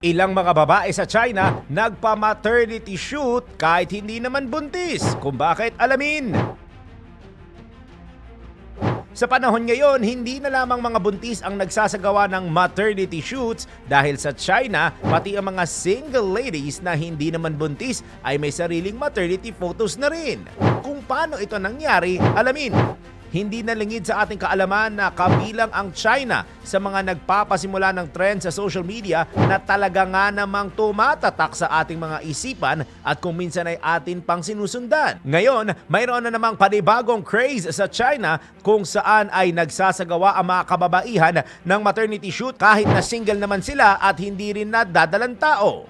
Ilang mga babae sa China nagpa-maternity shoot kahit hindi naman buntis. Kung bakit alamin. Sa panahon ngayon, hindi na lamang mga buntis ang nagsasagawa ng maternity shoots dahil sa China, pati ang mga single ladies na hindi naman buntis ay may sariling maternity photos na rin. Kung paano ito nangyari, alamin. Hindi nalingid sa ating kaalaman na kabilang ang China sa mga nagpapasimula ng trend sa social media na talaga nga namang tumatatak sa ating mga isipan at kung minsan ay atin pang sinusundan. Ngayon, mayroon na namang panibagong craze sa China kung saan ay nagsasagawa ang mga kababaihan ng maternity shoot kahit na single naman sila at hindi rin nadadalang tao.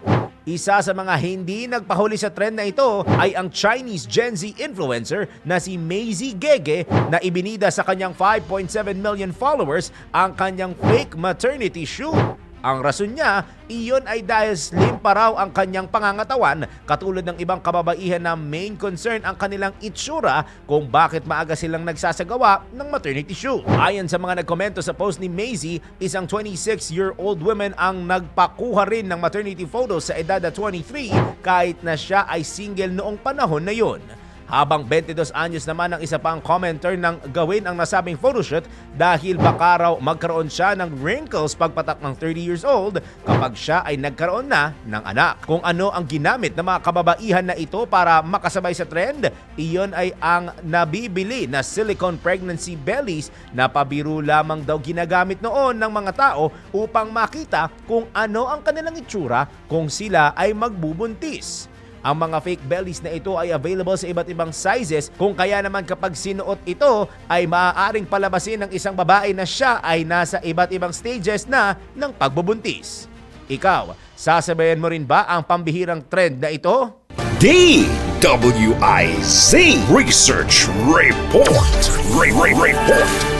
Isa sa mga hindi nagpahuli sa trend na ito ay ang Chinese Gen Z influencer na si Maisie Gege na ibinida sa kanyang 5.7 million followers ang kanyang fake maternity shoot. Ang rason niya, iyon ay dahil slim pa raw ang kanyang pangangatawan katulad ng ibang kababaihan na main concern ang kanilang itsura kung bakit maaga silang nagsasagawa ng maternity shoot. Ayon sa mga nagkomento sa post ni Maisie, isang 26-year-old woman ang nagpakuha rin ng maternity photos sa edad na 23 kahit na siya ay single noong panahon na yon. Habang 22 anyos naman ang isa pang commenter ng gawin ang nasabing photoshoot dahil baka raw magkaroon siya ng wrinkles pagpatak ng 30 years old kapag siya ay nagkaroon na ng anak. Kung ano ang ginamit ng mga kababaihan na ito para makasabay sa trend, iyon ay ang nabibili na silicone pregnancy bellies na pabiro lamang daw ginagamit noon ng mga tao upang makita kung ano ang kanilang itsura kung sila ay magbubuntis. Ang mga fake bellies na ito ay available sa iba't ibang sizes kung kaya naman kapag sinuot ito ay maaaring palabasin ng isang babae na siya ay nasa iba't ibang stages na ng pagbubuntis. Ikaw, sasabayan mo rin ba ang pambihirang trend na ito? DWIZ Research Report. Re- Re- Report.